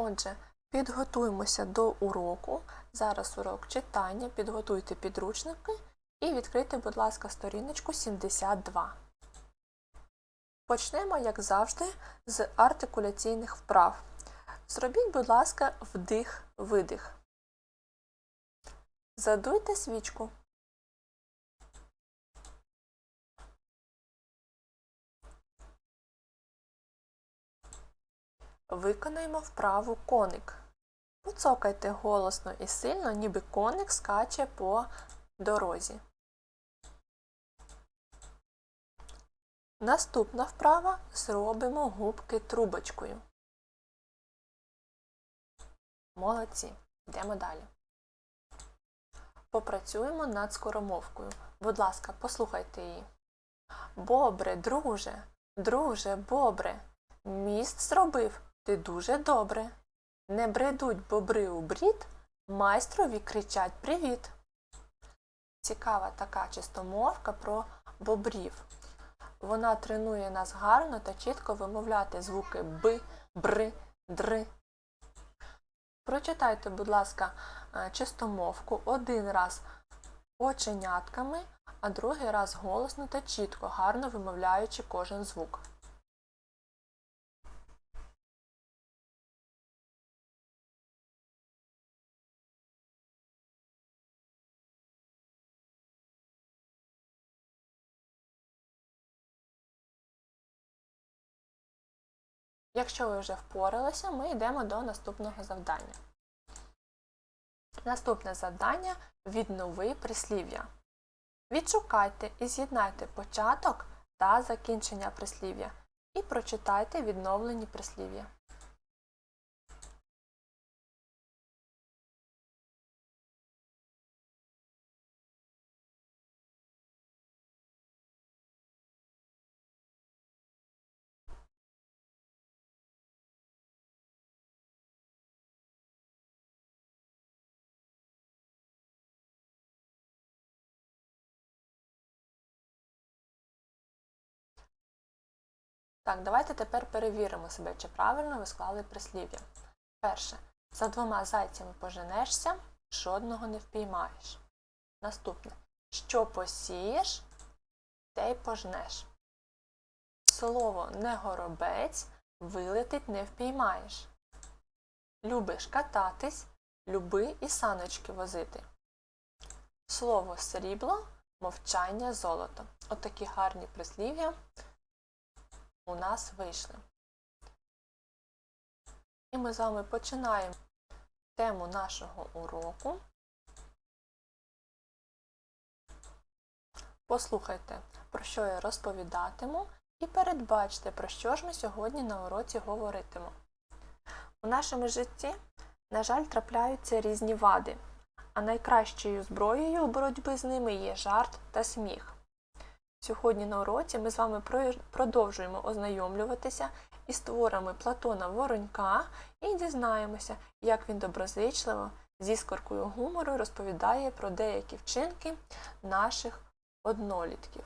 Отже, підготуємося до уроку. Зараз урок читання, підготуйте підручники і відкрийте, будь ласка, сторіночку 72. Почнемо, як завжди, з артикуляційних вправ. Зробіть, будь ласка, вдих-видих. Задуйте свічку. Виконаємо вправу коник. Поцокайте голосно і сильно, ніби коник скаче по дорозі. Наступна вправа зробимо губки трубочкою. Молодці. Йдемо далі. Попрацюємо над скоромовкою. Будь ласка, послухайте її. Бобре, друже, друже, бобре, міст зробив ти дуже добре. Не бредуть бобри у брід, майстрові кричать привіт. Цікава така чистомовка про бобрів. Вона тренує нас гарно та чітко вимовляти звуки Б, Бр, Др. Прочитайте, будь ласка, е, чистомовку один раз оченятками, а другий раз голосно та чітко, гарно вимовляючи кожен звук. Якщо ви вже впоралися, ми йдемо до наступного завдання. Наступне завдання віднови прислів'я. Відшукайте і з'єднайте початок та закінчення прислів'я і прочитайте відновлені прислів'я. Так, давайте тепер перевіримо себе, чи правильно ви склали прислів'я. Перше. За двома зайцями поженешся, жодного не впіймаєш. Наступне. Що посієш, те й пожнеш. Слово не горобець вилетить не впіймаєш. Любиш кататись, люби і саночки возити. Слово срібло, мовчання золото. Отакі гарні прислів'я у нас вийшли. І ми з вами починаємо тему нашого уроку. Послухайте, про що я розповідатиму, і передбачте, про що ж ми сьогодні на уроці говоритимо. У нашому житті, на жаль, трапляються різні вади, а найкращою зброєю боротьби з ними є жарт та сміх. Сьогодні на уроці ми з вами продовжуємо ознайомлюватися із творами Платона Воронька і дізнаємося, як він доброзичливо зі скоркою гумору розповідає про деякі вчинки наших однолітків.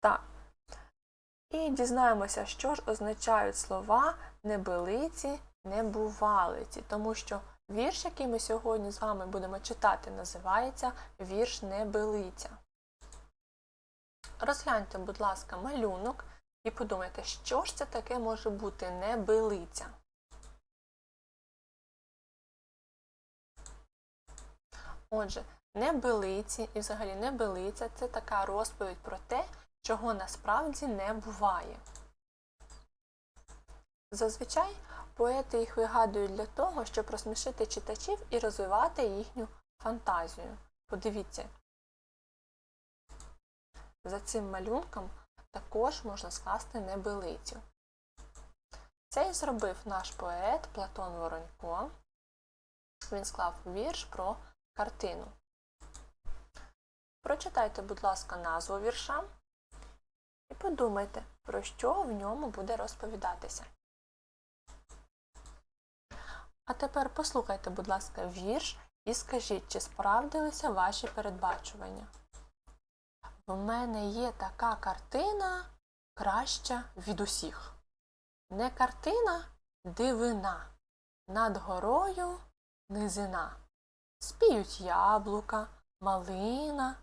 Так. І дізнаємося, що ж означають слова небилиці, небувалиці, тому що Вірш, який ми сьогодні з вами будемо читати, називається Вірш Небелиця. Розгляньте, будь ласка, малюнок і подумайте, що ж це таке може бути небелиця. Отже, небелиці і взагалі небелиця це така розповідь про те, чого насправді не буває. Зазвичай Поети їх вигадують для того, щоб розсмішити читачів і розвивати їхню фантазію. Подивіться, за цим малюнком також можна скласти небелицю. Це і зробив наш поет Платон Воронько. Він склав вірш про картину. Прочитайте, будь ласка, назву вірша і подумайте, про що в ньому буде розповідатися. А тепер послухайте, будь ласка, вірш і скажіть, чи справдилися ваші передбачування. В мене є така картина краща від усіх. Не картина, дивина, над горою низина. Спіють яблука, малина,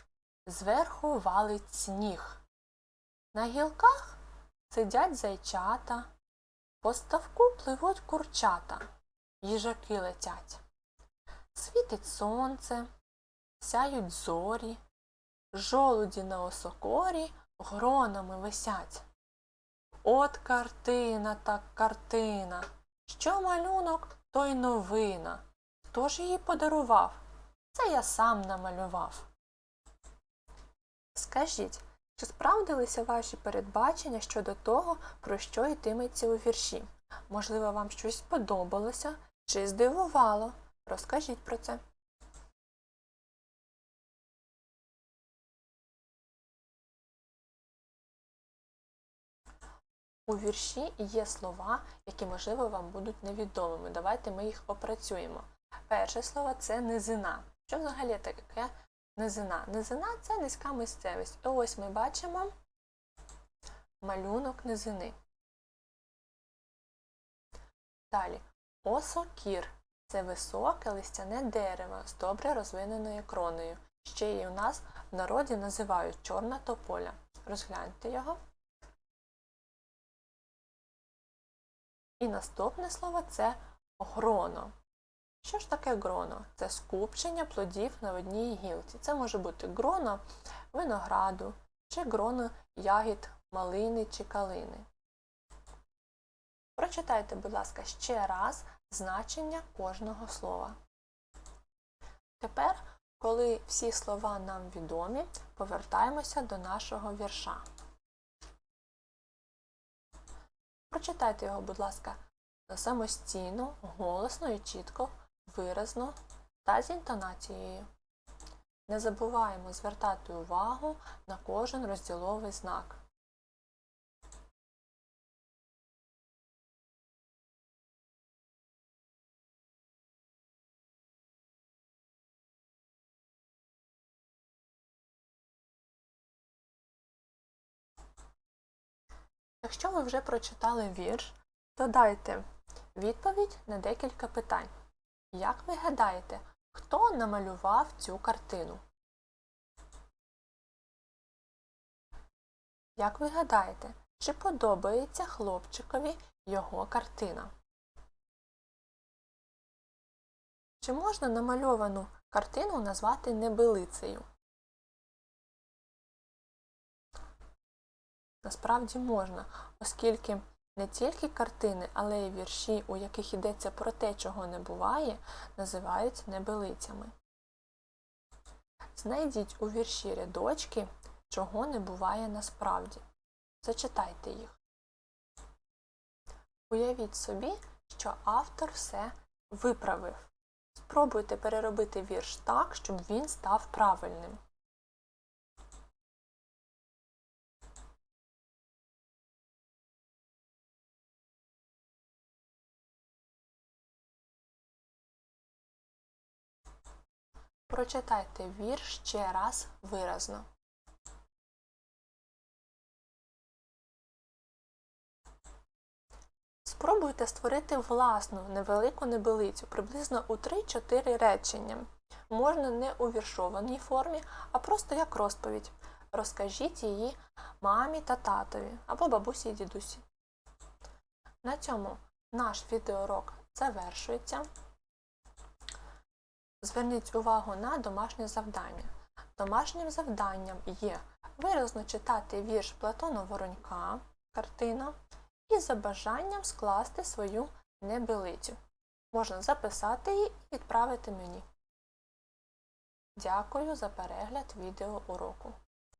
зверху валить сніг. На гілках сидять зайчата, по ставку пливуть курчата, їжаки летять. Світить сонце, сяють зорі, жолуді на осокорі гронами висять. От картина так картина, що малюнок, то й новина. Хто ж її подарував? Це я сам намалював. Скажіть, чи справдилися ваші передбачення щодо того, про що йтиметься у вірші? Можливо, вам щось сподобалося чи здивувало? Розкажіть про це. У вірші є слова, які, можливо, вам будуть невідомими. Давайте ми їх опрацюємо. Перше слово це низина. Що взагалі таке низина? Низина це низька місцевість. І ось ми бачимо малюнок низини. Далі осокір це високе листяне дерево з добре розвиненою кроною. Ще й у нас в народі називають чорна тополя. Розгляньте його. І наступне слово це гроно. Що ж таке гроно? Це скупчення плодів на одній гілці. Це може бути гроно винограду, чи гроно ягід малини чи калини. Прочитайте, будь ласка, ще раз значення кожного слова. Тепер, коли всі слова нам відомі, повертаємося до нашого вірша. Прочитайте його, будь ласка, самостійно, голосно і чітко, виразно та з інтонацією. Не забуваємо звертати увагу на кожен розділовий знак. Якщо ви вже прочитали вірш, то дайте відповідь на декілька питань. Як ви гадаєте, хто намалював цю картину? Як ви гадаєте, чи подобається хлопчикові його картина? Чи можна намальовану картину назвати небелицею? Насправді можна, оскільки не тільки картини, але й вірші, у яких йдеться про те, чого не буває, називають небелицями. Знайдіть у вірші рядочки, чого не буває насправді. Зачитайте їх. Уявіть собі, що автор все виправив. Спробуйте переробити вірш так, щоб він став правильним. Прочитайте вірш ще раз виразно. Спробуйте створити власну невелику небелицю, приблизно у 3-4 речення. Можна не у віршованій формі, а просто як розповідь. Розкажіть її мамі та татові або бабусі і дідусі. На цьому наш відеоурок завершується. Зверніть увагу на домашнє завдання. Домашнім завданням є виразно читати вірш Платона Воронька, картина, і за бажанням скласти свою небелицю. Можна записати її і відправити мені. Дякую за перегляд відеоуроку.